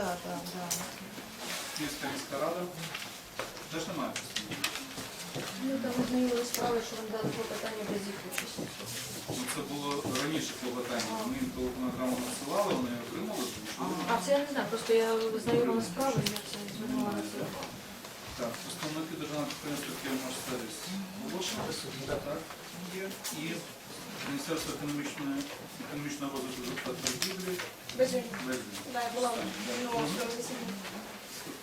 да, да, да. Київська міська рада теж немає представників. Ну, там ознайомили справи, що вам дали клопотання без їх участі. Ну, Це було раніше клопотання. Ми їм телефонограму надсилали, вони отримали, тому що А це я не знаю, просто я ознайомила справи, я це звернула на це. Так, представники державного підприємства «Київмашсервіс» оголошено, так, є. І Міністерство економічної, економічного розвитку та торгівлі Без їх. без Да, я була в принципі,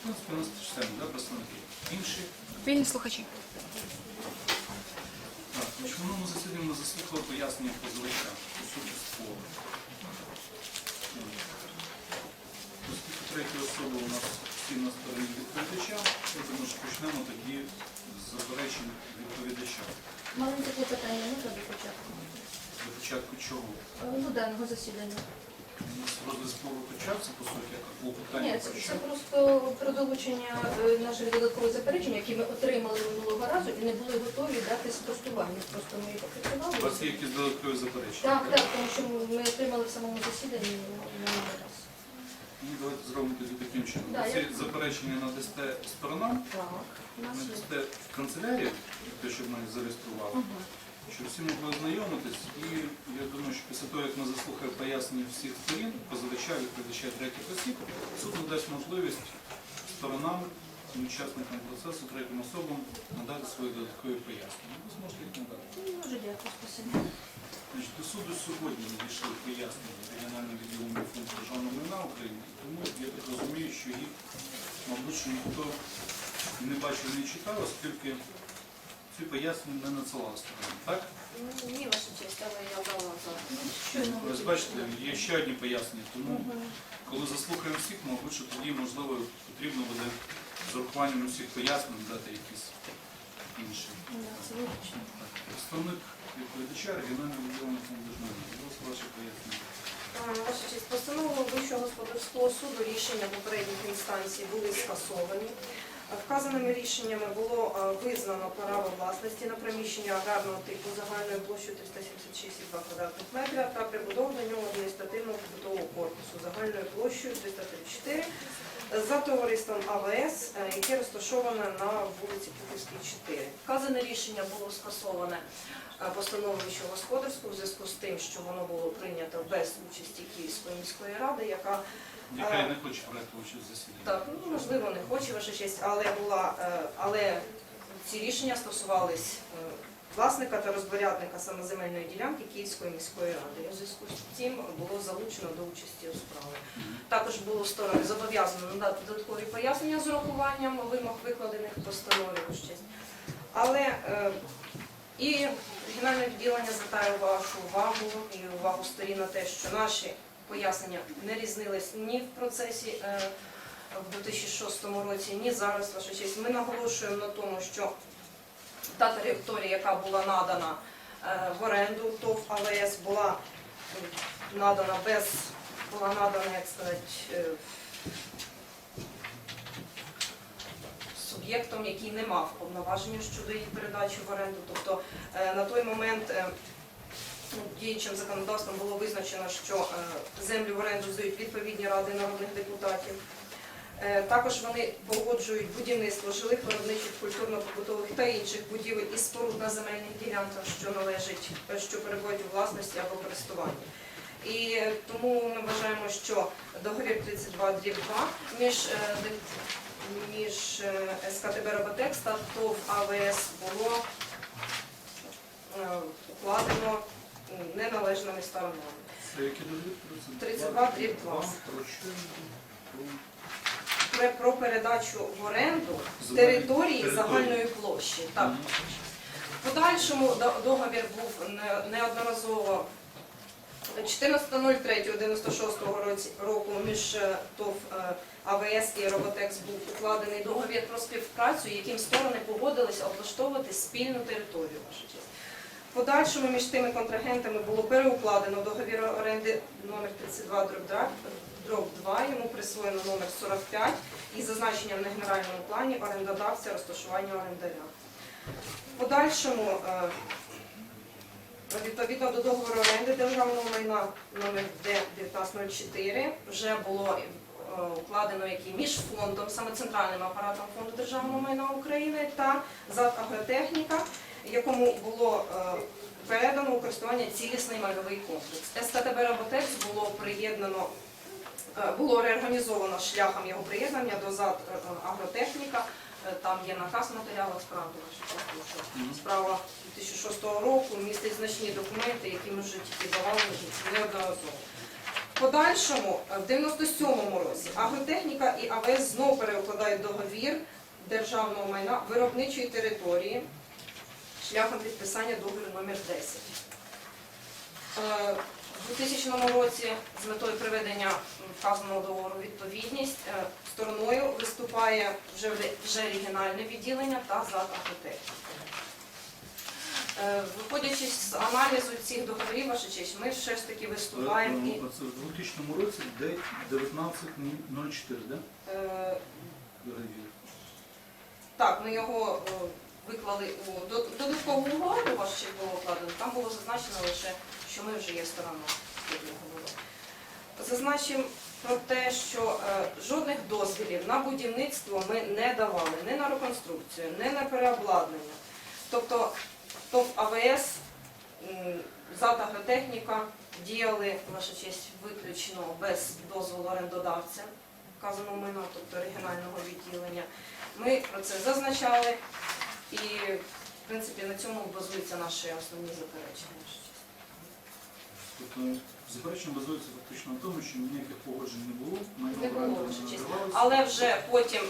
у нас те ж саме, да, представники. Інші. Вільні слухачі. Так, в минулому засіданні ми заслухали пояснення позивача по суті спору. Оскільки треті особи у нас всі на стороні відповідача, я думаю, що почнемо тоді з заперечень відповідача. Маленьке клопотання, ну, до початку. Початку чого? Ну, даного засідання. Розгляд спору почався, по суті, як було питання Ні, це, це просто про долучення е, наших додаткових заперечень, які ми отримали минулого разу і не були готові дати спростування. Просто ми їх У вас є якісь додаткові заперечення? Так, так, тому що ми отримали в самому засіданні минулого разу. Ну, давайте зробимо тоді таким чином. Да, Ці я- заперечення надасте сторонам, Так, у нас є. надасте в канцелярію, те, щоб ми їх зареєстрували. Мгм. Щоб всі могли ознайомитись, і я думаю, що після того, як ми заслухаємо пояснення всіх сторін, позивача, відповідача третіх осіб, суд надасть можливість сторонам учасникам процесу, третім особам надати свої додаткові пояснення. Ви зможете їх надати. Дуже дякую, спасибі. Значить, до суду сьогодні надійшли пояснення регіонального відділу фонду державного майна України, тому я так розумію, що їх, мабуть, ніхто не бачив, не читав, оскільки ці пояснення не надсилав сторонам. Так? Ні, ваша честь, але я дала за. Ось бачите, є ще одні пояснення, тому коли заслухаємо всіх, мабуть, що тоді, можливо, потрібно буде з урахуванням усіх пояснень дати якісь інші. Так, Представник відповідача регіонального відділення фонду держмайна. Будь ласка, ваше пояснення. Ваша честь, постановою Вищого господарського суду рішення попередніх інстанцій були скасовані. Вказаними рішеннями було визнано право власності на приміщення аграрного типу загальною площею 376,2 квадратних метра та прибудову до нього адміністративного побутового корпусу загальною площею 334 за товариством АВС, е, яке розташоване на вулиці Пухівській, 4. Вказане рішення було скасоване е, постановою Вищого господарського у зв'язку з тим, що воно було прийнято без участі Київської міської ради, яка Яка не хоче брати участь в засіданні. так, ну можливо, не хоче ваша честь, але була, е, але ці рішення стосувались е, власника та розпорядника самоземельної ділянки Київської міської ради. У зв'язку з цим було залучено до участі у справі. Також було сторони зобов'язано надати додаткові пояснення з урахуванням вимог викладених в постанові честь. Але е, і регіональне відділення звертає вашу увагу і увагу сторін на те, що наші пояснення не різнились ні в процесі е, в 2006 році, ні зараз, ваша честь. Ми наголошуємо на тому, що та територія, яка була надана е, в оренду ТОВ АВС, була надана без, була надана, як сказати, е, суб'єктом, який не мав повноваження щодо її передачі в оренду. Тобто на той момент діючим законодавством було визначено, що е, землю в оренду здають відповідні ради народних депутатів. Е, Також вони погоджують будівництво жилих виробничих, культурно-побутових та інших будівель і споруд на земельних ділянках, що належать, що перебувають у власності або користуванні. І е, тому ми вважаємо, що договір 32 дріб 2 між, між СКТБ Роботекс та ТОВ АВС було укладено неналежними сторонами. Це які довід? 32 дріб 2. Про? Передачу в оренду території території. загальної площі. Так. В подальшому договір був неодноразово 14.03.96 року між е, ТОВ е, АВС і Роботекс був укладений договір про співпрацю, яким сторони погодилися облаштовувати спільну територію. Ваша честь. Подальшому між тими контрагентами було переукладено договір оренди номер 32 дроб 2, йому присвоєно номер 45 із зазначенням на генеральному плані орендодавця розташування орендаря. Подальшому е, Відповідно до договору оренди державного майна номер Д1904 вже було е, укладено який між фондом, саме центральним апаратом фонду державного майна України та ЗАД Агротехніка, якому було е, передано у користування цілісний майновий комплекс. СТТБ Роботекс було приєднано, е, було реорганізовано шляхом його приєднання до ЗАД е, Агротехніка. Там є наказ в матеріалах справи, справа 2006 року містить значні документи, які ми вже тільки давали неодноразово. В подальшому, в 97-му році, агротехніка і АВС знову переукладають договір державного майна виробничої території шляхом підписання договору номер 10. Е, У 2000 році з метою приведення вказаного договору відповідність е, стороною виступає вже, вже регіональне відділення та ЗАД агротехніки. Е, Виходячи з аналізу цих договорів, ваша честь, ми все ж таки виступаємо і Е, Це в 2000 році де 1904, да? е, так, ми його виклали у додаткову угоду, ваш честь було вкладено. Там було зазначено лише, що ми вже є стороною договору. Зазначимо про те, що е, жодних дозвілів на будівництво ми не давали ні на реконструкцію, ні на переобладнання. Тобто ТОВ АВС, ЗАТ агротехніка діяли, ваша честь, виключно без дозволу орендодавця, вказаного майна, тобто регіонального відділення. Ми про це зазначали і, в принципі, на цьому базуються наші основні заперечення. Тобто заперечення базується фактично на тому, що ніяких погоджень не було, майно Не було, оренди не честь. Але вже потім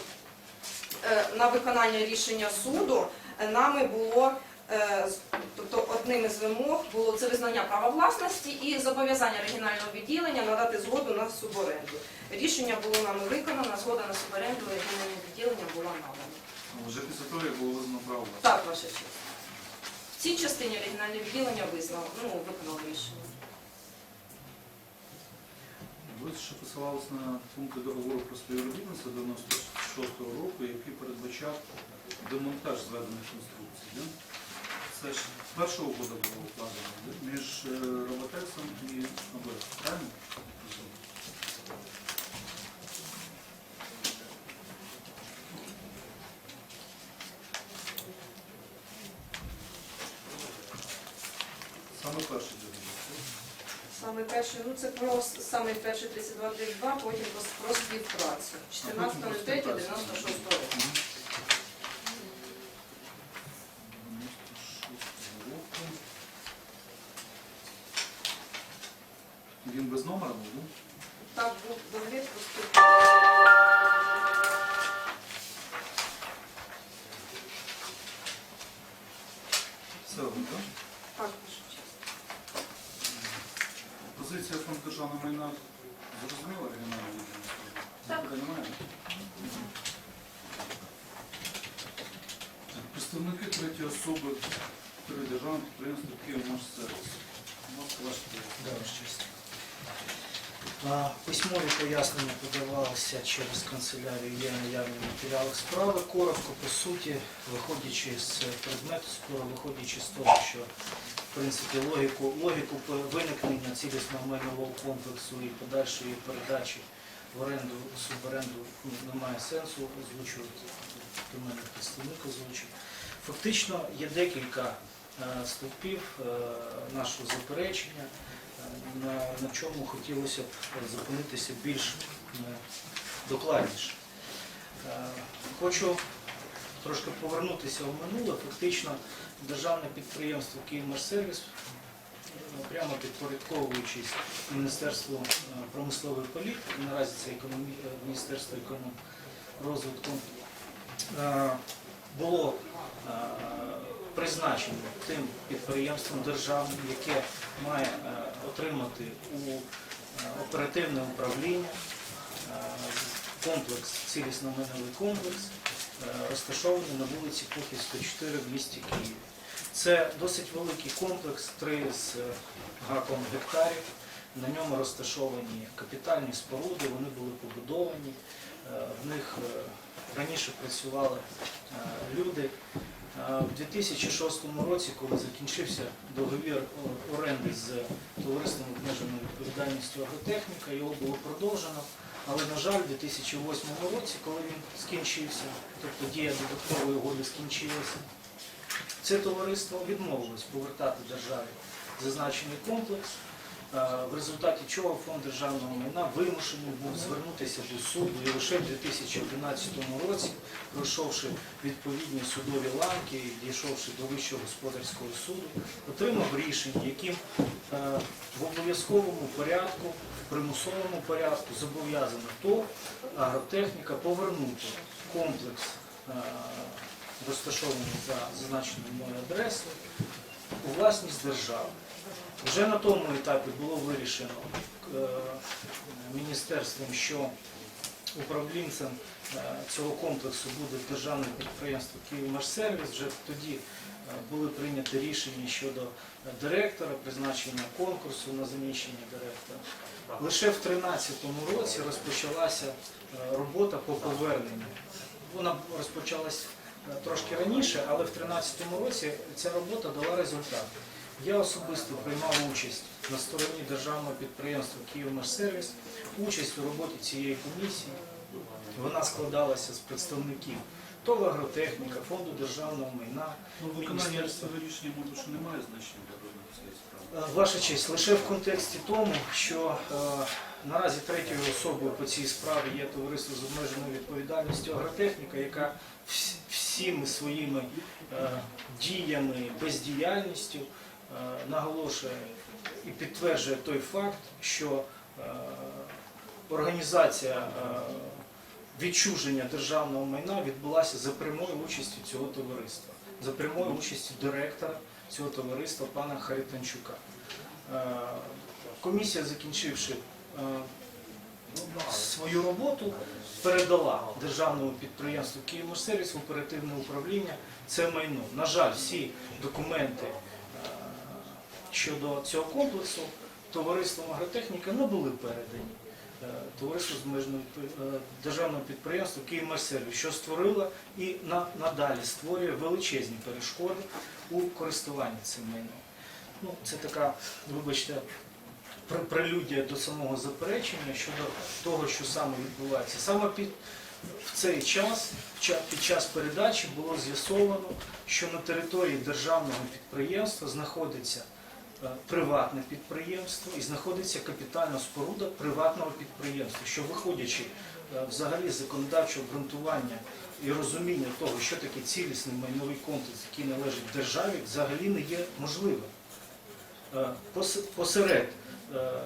е, на виконання рішення суду е, нами було, е, з- тобто одним із вимог було це визнання права власності і зобов'язання регіонального відділення надати згоду на суборенду. Рішення було нами виконано, згода на суборенду регіонального відділення була надана. А Вже після того, як було визнано право. Так, ваша честь. В цій частині регіональне відділення визнало, ну, виконало рішення. Ви ще посилалися на пункти договору про співробітництво 96 року, який передбачав демонтаж зведених конструкцій. Да? Це ж перша угода була укладена да? між е, Роботексом і ОБС, правильно? Саме перший договір. так? Перший, ну це про саме перший 3232, потім про, співпрацю. 14.03.96 року. Він без номера був? Так, був договір про співпрацю. Все одно, так? Так, ваша честь. Позиція фонд державного майна зрозуміла регіонального відділу? Так. Запитань немає? Так, Представники третьої особи три державних підприємства «Київмашсервіс». Будь ласка, ваше пояснення. Да, ваша честь. А, Письмові пояснення подавалися через канцелярію, є наявні в матеріалах справи. Коротко, по суті, виходячи з предмету спору, виходячи з того, що в принципі логіку, логіку виникнення цілісного майнового комплексу і подальшої передачі в оренду, суборенду ну, немає сенсу озвучувати. До мене представник озвучив. Фактично є декілька е, стовпів е, нашого заперечення на, на чому хотілося б зупинитися більш докладніше. Е, Хочу трошки повернутися в минуле. Фактично державне підприємство «Київмашсервіс», е, прямо підпорядковуючись Міністерству е, промислової політики, наразі це економі... Міністерство економрозвитку, е, було призначено тим підприємством державним, яке має отримати у е, оперативне управління е, комплекс, цілісно майновий комплекс, е, розташований на вулиці Пухівська, 4 в місті Києві. Це досить великий комплекс, три з гаком гектарів. На ньому розташовані капітальні споруди, вони були побудовані. В них раніше працювали люди. В 2006 році, коли закінчився договір оренди з товариством обмеженою відповідальністю агротехніка, його було продовжено. Але, на жаль, у 2008 році, коли він скінчився, тобто дія додаткової угоди скінчилася, це товариство відмовилось повертати державі зазначений комплекс, в результаті чого фонд державного майна вимушений був звернутися до суду і лише в 2011 році, пройшовши відповідні судові ланки дійшовши до Вищого господарського суду, отримав рішення, яким е, в обов'язковому порядку, в примусовому порядку зобов'язано ТОВ агротехніка повернути комплекс, е, розташований за зазначеною мною адресою, у власність держави. Вже на тому етапі було вирішено е, міністерством, що управлінцем е, цього комплексу буде державне підприємство «Київмашсервіс». Вже тоді е, були прийняті рішення щодо директора, призначення конкурсу на заміщення директора. Лише в 2013 році розпочалася робота по поверненню. Вона розпочалась трошки раніше, але в 2013 році ця робота дала результат. Я особисто приймав участь на стороні державного підприємства «Київмашсервіс», участь у роботі цієї комісії. Вона складалася з представників ТОВ «Агротехніка», Фонду державного майна, Ну, виконання цього рішення, мабуть, що немає значення для цієї справи. Е, Ваша честь, лише в контексті тому, що е, наразі третьою особою по цій справі є товариство з обмеженою відповідальністю агротехніка, яка всіми своїми е, діями, бездіяльністю наголошує і підтверджує той факт, що е, організація е, відчуження державного майна відбулася за прямою участю цього товариства, за прямою участю директора цього товариства пана Хаританчука. Е, Комісія, закінчивши е, свою роботу, передала державному підприємству «Київмашсервіс» в оперативне управління це майно. На жаль, всі документи е, щодо цього комплексу товариством агротехніка не були передані е, товариству з е, державного підприємства «Київмашсервіс», що створило і надалі створює величезні перешкоди у користуванні цим майном. Ну, це така, вибачте, пр- прелюдія до самого заперечення щодо того, що саме відбувається. Саме під в цей час, під час передачі було з'ясовано, що на території державного підприємства знаходиться приватне підприємство і знаходиться капітальна споруда приватного підприємства, що виходячи е, взагалі з законодавчого ґрунтування і розуміння того, що таке цілісний майновий комплекс, який належить державі, взагалі не є можливим. Е, Посеред е, е,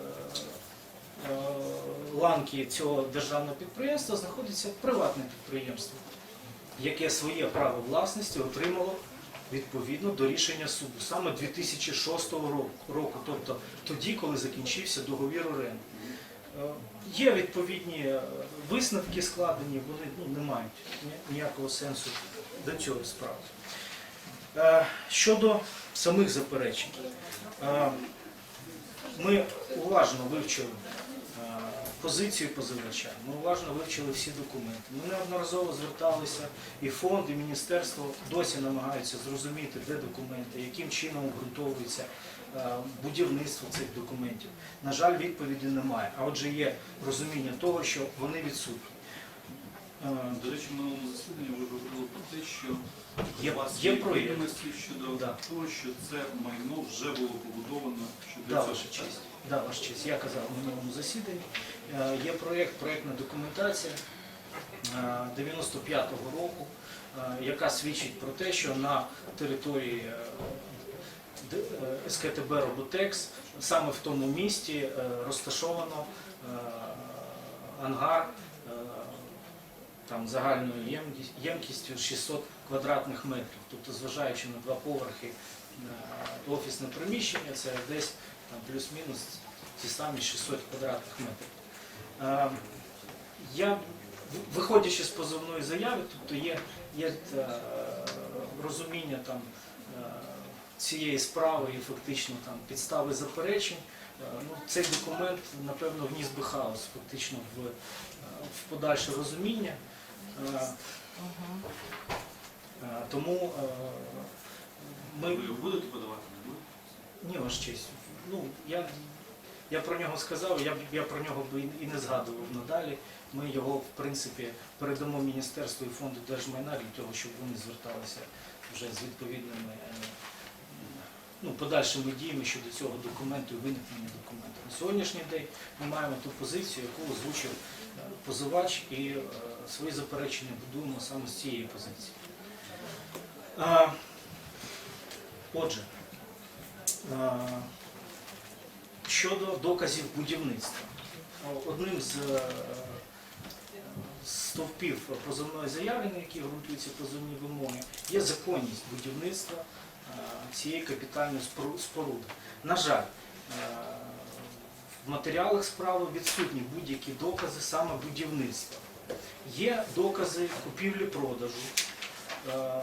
ланки цього державного підприємства знаходиться приватне підприємство, яке своє право власності отримало відповідно до рішення суду саме 2006 року, тобто тоді, коли закінчився договір оренди. Е, Є відповідні е, висновки складені, вони ну, не мають ніякого сенсу до цього справи. Е, Щодо самих заперечень, ми уважно вивчили позицію позивача, ми уважно вивчили всі документи. Ми неодноразово зверталися і фонд, і міністерство досі намагаються зрозуміти, де документи, яким чином обґрунтовується е, будівництво цих документів. На жаль, відповіді немає. А отже, є розуміння того, що вони відсутні. Е, До речі, в минулому засіданні ви говорили про те, що Є- у вас є відомості щодо Да. того, що це майно вже було побудовано щодо Да, цього. ваша честь. Да, ваша честь. Я казав на минулому засіданні. Е, Є проєкт, проєктна документація е, 95-го року, е, яка свідчить про те, що на території е, е, СКТБ Роботекс саме в тому місті е, розташовано е, ангар е, там загальною ємкістю 600 квадратних метрів. Тобто, зважаючи на два поверхи е, офісне приміщення, це десь там плюс-мінус ті самі 600 квадратних метрів. Е, Я, виходячи з позовної заяви, тобто є, є е, розуміння там цієї справи і фактично там підстави заперечень, ну, цей документ, напевно, вніс би хаос фактично в, в подальше розуміння. Тому е, ми Ви його будете подавати, не будете? ні, ваш честь. Ну, я, я про нього сказав, я, б- я про нього би і не згадував надалі. Ми його, в принципі, передамо Міністерству і фонду держмайна для того, щоб вони зверталися вже з відповідними е, ну, подальшими діями щодо цього документу і виникнення документу. На сьогоднішній день ми маємо ту позицію, яку озвучив позивач, і е, свої заперечення будуємо саме з цієї позиції. Отже, Щодо доказів будівництва, одним з е, стовпів позовної заяви, на які ґрунтуються позовні вимоги, є законність будівництва е, цієї капітальної споруди. На жаль, в матеріалах справи відсутні будь-які докази саме будівництва. Є докази купівлі-продажу е,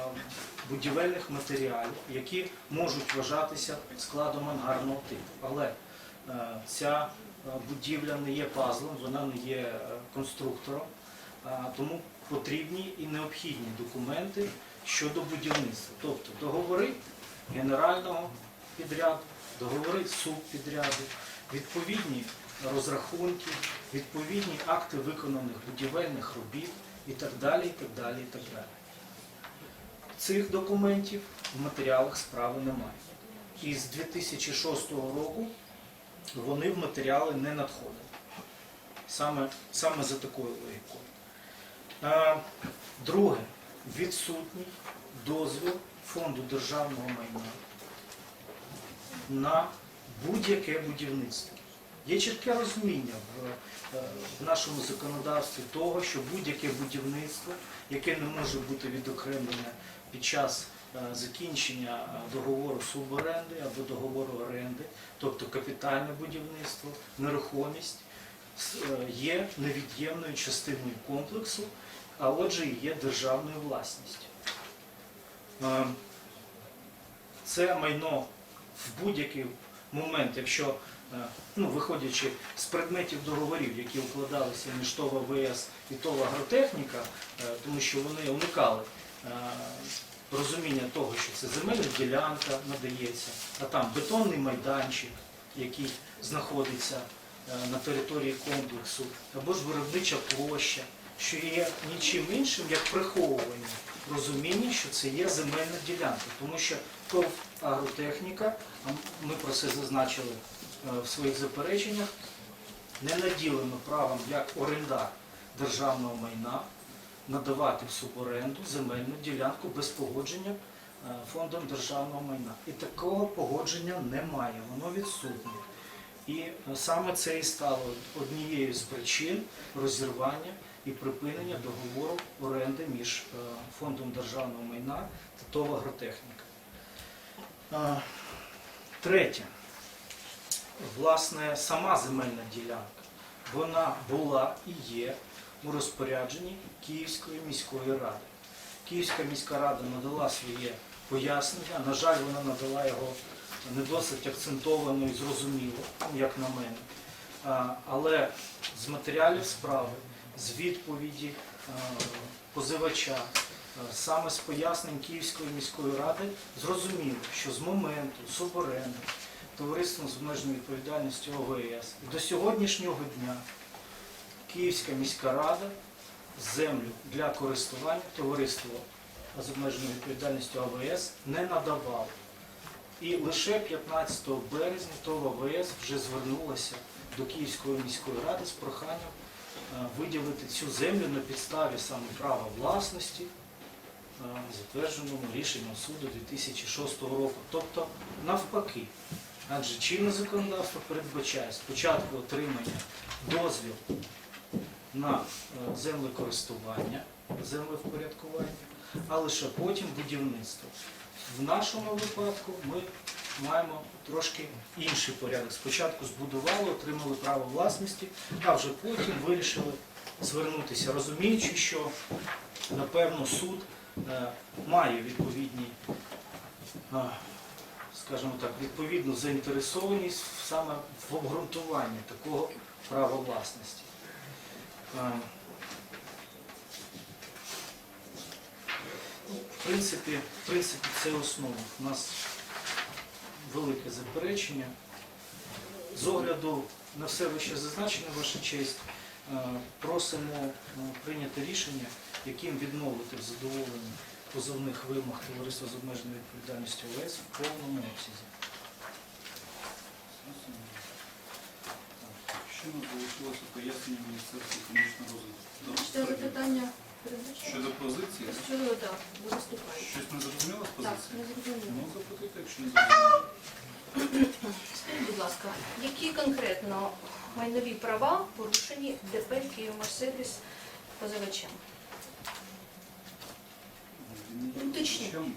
будівельних матеріалів, які можуть вважатися складом ангарного типу. Але е, ця е, будівля не є пазлом, вона не є конструктором, тому потрібні і необхідні документи щодо будівництва, тобто договори генерального підряду, договори субпідряду, відповідні розрахунки, відповідні акти виконаних будівельних робіт і так далі, і так далі, і так далі. Цих документів в матеріалах справи немає. І з 2006 року вони в матеріали не надходили. Саме, саме за такою логікою. Друге, відсутній дозвіл фонду державного майна на будь-яке будівництво. Є чітке розуміння в, е, в нашому законодавстві того, що будь-яке будівництво, яке не може бути відокремлене під час е, закінчення е, договору суборенди або договору оренди, тобто капітальне будівництво, нерухомість, є невід'ємною частиною комплексу, а отже і є державною власністю. Це майно в будь-який момент, якщо е, ну, виходячи з предметів договорів, які укладалися між ТОВ ВС і ТОВ Агротехніка, е, тому що вони уникали е, розуміння того, що це земельна ділянка надається, а там бетонний майданчик, який знаходиться на території комплексу, або ж виробнича площа, що є нічим іншим, як приховування розуміння, що це є земельна ділянка, тому що ТОВ агротехніка, ми про це зазначили е, в своїх запереченнях, не наділено правом як орендар державного майна надавати в суборенду земельну ділянку без погодження е, фондом державного майна. І такого погодження немає, воно відсутнє. І е, саме це і стало однією з причин розірвання і припинення договору оренди між е, фондом державного майна та ТОВ агротехніка. Е, Третє. Власне, сама земельна ділянка, вона була і є у розпорядженні Київської міської ради. Київська міська рада надала своє пояснення. На жаль, вона надала його не досить акцентовано і зрозуміло, як на мене. Але з матеріалів справи, з відповіді е, позивача, е, саме з пояснень Київської міської ради, зрозуміло, що з моменту суборенди товариством з обмеженою відповідальністю ОВС до сьогоднішнього дня Київська міська рада землю для користування товариство з обмеженою відповідальністю АВС не надавало. І лише 15 березня ТОВ АВС вже звернулася до Київської міської ради з проханням виділити цю землю на підставі саме права власності, е, затвердженому рішенням суду 2006 року. Тобто навпаки. Адже чинне законодавство передбачає спочатку отримання дозвіл на е, землекористування, землевпорядкування, а лише потім будівництво. В нашому випадку ми маємо трошки інший порядок. Спочатку збудували, отримали право власності, а вже потім вирішили звернутися, розуміючи, що напевно суд е, має відповідні е, скажімо так, відповідну заінтересованість саме в обґрунтуванні такого права власності. Е, ну, В принципі, в принципі, це основа. У нас велике заперечення. З огляду на все вище зазначене, ваша честь, е, просимо е, прийняти рішення, яким відмовити в задоволенні позовних вимог товариства з обмеженою відповідальністю ОС в повному обсязі. Ще не залишилося пояснення Міністерства економічного розвитку. Запитання? Щодо позиції, Щодо да, до виступаючих. щось не зрозуміло з Так, не зрозуміло. Ну, запитайте, якщо не зрозуміло. Скажіть, будь ласка, які конкретно майнові права порушені ДП «Київмашсервіс» позивачем? Не Уточніть. позивачем,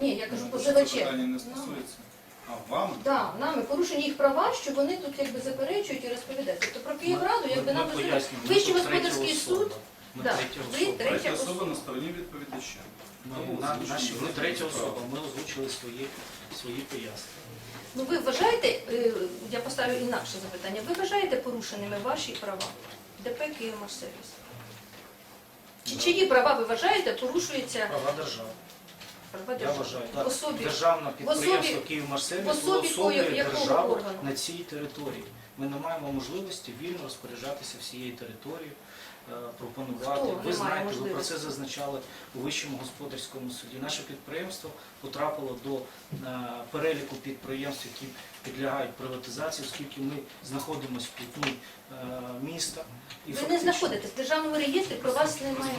Ні, я кажу, позивачем. Це питання не стосується. А вам? Да, нами порушені їх права, що вони тут якби заперечують і розповідають. Тобто про Київраду, якби нам пояснюємо, Вищий господарський суд. Ми Да. третя Ви особа. третя Третя особа на стороні відповідача. Ми, на, наші, ми третя особа, ми озвучили свої, свої пояснення. Ну ви вважаєте, е, я поставлю інакше запитання, ви вважаєте порушеними ваші права? ДП «Київмашсервіс»? Чи чиї права ви вважаєте порушуються Права держави. права Я держави? вважаю, В так. особі Державне підприємство особі- «Київмашсервіс» в особі особою якого держави органу? на цій території. Ми не маємо можливості вільно розпоряджатися всією територією, пропонувати. Ви знаєте, ви про це зазначали у Вищому господарському суді. Наше підприємство потрапило до е, переліку підприємств, які підлягають приватизації, оскільки ми знаходимося в пітні е, міста. І ви не знаходитесь в державному реєстрі, про вас немає.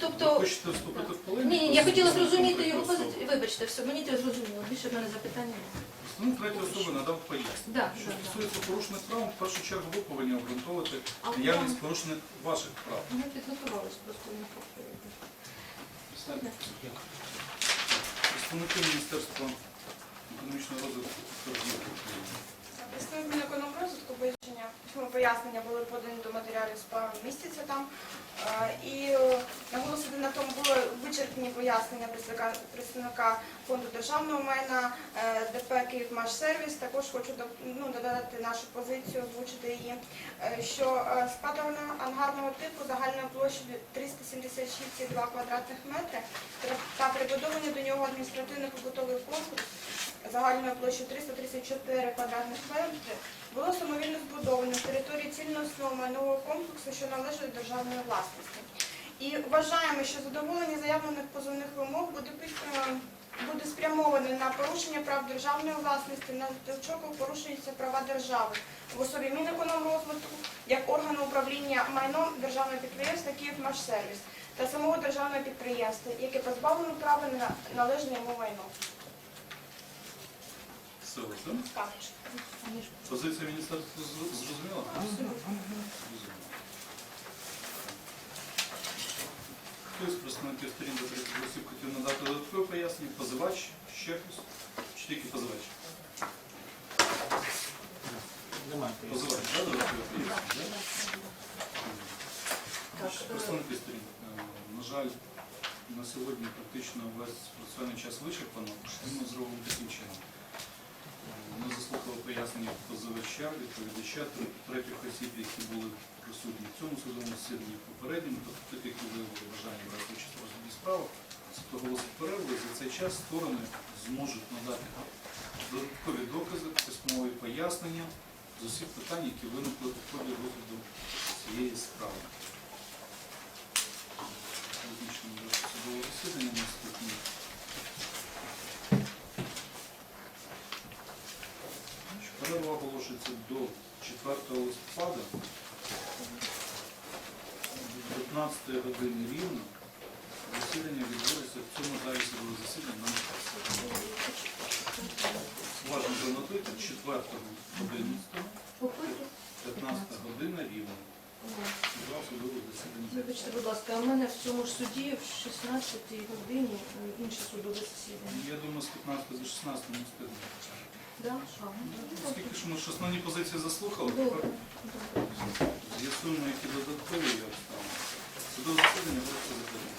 Тобто- Ви хочете вступити в полеміку? Ні, ні, я хотіла зрозуміти його позицію. Вибачте, все, мені це зрозуміло. Більше в мене запитання. немає. Ну, третя особа надав пояснення. Да, Що да, да. стосується порушених прав, в першу чергу ви повинні обґрунтовувати А ви наявність порушених ваших прав. Ми підготувалися просто не повторювати. Представники Міністерства економічного розвитку торгівлі України. Представник Мінекономрозвитку визначення письмове пояснення були подані до матеріалів справи містяться там. І е, наголосити на тому були вичерпні пояснення представника, фонду державного майна е, ДП «Київмашсервіс». Також хочу ну, додати нашу позицію, озвучити її, е, що складована ангарного типу загальною площею 376,2 квадратних метри та прибудовані до нього адміністративно-побутовий комплекс загальною площею 334 квадратних метри було самовільно збудовано на території цільнісного майнового комплексу, що належить державної власності. І вважаємо, що задоволення заявлених позовних вимог буде е, буде спрямоване на порушення прав державної власності, на чого порушуються права держави в особі Мінекономрозвитку як органу управління майном державного підприємства «Київмашсервіс» та самого державного підприємства, яке позбавлено права на належне йому майно. Так. Позиція міністерства зрозуміла? Хтось з представників сторін до третіх осіб хотів надати додаткове пояснення? Позивач? Ще хтось? Чи тільки позивач? Немає. Позивач, так, додаткове пояснення? Е, Представники сторін. Е, На жаль, на сьогодні практично весь процесуальний час вичерпано. Ми зробимо таким чином. Ми заслухали пояснення позивача, відповідача, третіх осіб, які були присутні в цьому судовому засіданні попередньому, тобто тих, які виявили бажання брати участь у розгляді справи, проголосить перерву, і за цей час сторони зможуть надати додаткові докази, письмові пояснення з усіх питань, які виникли у ході розгляду цієї справи. Визначено до судового засідання наступне. Значить, Перерва оголошується до 4 листопада, до 15 години рівно. Засідання відбудеться в цьому залі судового засідання на Важно занотуйте 4 11 15 година рівно. Вибачте, будь ласка, а в мене в цьому ж суді в 16 годині е, інше судове засідання. Я думаю, з 15 до 16 не встигнемо. Да? А, ну, Оскільки ж ми ж основні позиції заслухали, Добре. тепер з'ясуємо, які додаткові є обставини. すぐに寝てるってことですね。